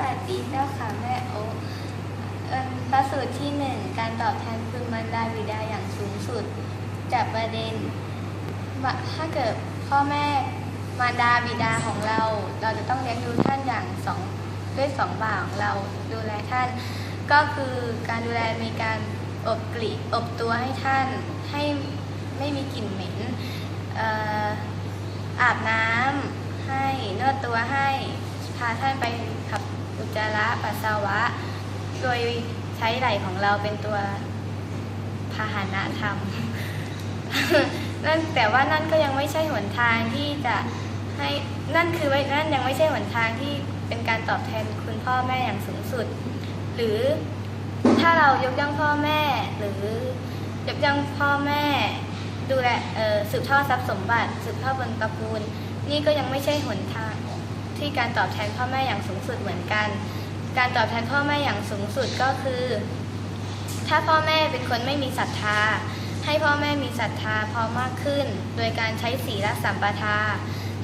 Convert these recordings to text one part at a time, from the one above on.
วัสดีเจ้าค่ะแม่โอเอิ่มพระสูตรที่หนึ่งการตอบแทนคุณมารดาบิดาอย่างสูงสุด จากประเด็น ถ้าเกิดพ่อแม่มารดาบิดาของเรา เราจะต้องเลี้ยงดูท่านอย่างสองด้วยสองบ่าของเราดูแลท่าน ก็คือการดูแลมีการอบกลีอบตัวให้ท่านให้ไม่มีกลิ่นเหม็นอาบน้ำให้นวดตัวให้พาท่านไปขับ จาระปัสสาวะ โดยใช้ไหล่ของเราเป็นตัวพาหนะธรรมนั่นแต่ว่านั่นก็ยังไม่ใช่หนทางที่จะให้นั่นคือนั่นยังไม่ใช่หนทางที่เป็นการตอบแทนคุณพ่อแม่อย่างสูงสุด หรือถ้าเรายกย่องพ่อแม่ หรือยกย่องพ่อแม่ ดูแลสืบทอดทรัพย์สมบัติ สืบทอดบนตระกูล นี่ก็ยังไม่ใช่หนทาง ที่การตอบแทนพ่อแม่อย่างสูงสุดเหมือนกัน การตอบแทนพ่อแม่อย่างสูงสุดก็คือ ถ้าพ่อแม่เป็นคนไม่มีศรัทธา ให้พ่อแม่มีศรัทธาพอมากขึ้น โดยการใช้ศีลสัมปทา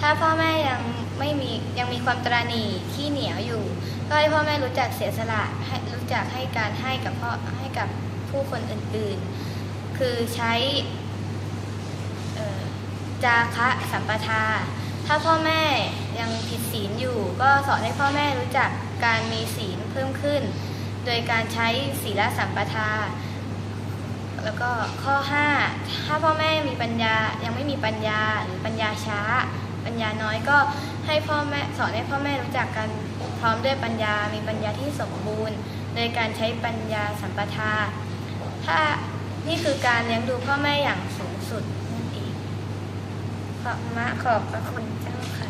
ถ้าพ่อแม่ยังไม่มียังมีความตระหนี่ขี้เหนียวอยู่ ก็ให้พ่อแม่รู้จักเสียสละให้รู้จักให้การให้กับพ่อให้กับผู้คนอื่นๆ คือใช้จาคะสัมปทา ถ้าพ่อแม่ยังผิด ก็สอนให้พ่อแม่รู้จักการมีศีลเพิ่มขึ้น โดยการใช้ศีลสัมปทา แล้วก็ข้อ 5 ถ้าพ่อแม่มีปัญญายังไม่มีปัญญาหรือปัญญาช้า ปัญญาน้อยก็ให้พ่อแม่สอนให้พ่อแม่รู้จักกันพร้อมด้วยปัญญา มีปัญญาที่สมบูรณ์ โดยการใช้ปัญญาสัมปทา ถ้านี่คือการเลี้ยงดูพ่อแม่อย่างสูงสุดนั่นเองขอบมะขอบพระคุณเจ้าค่ะ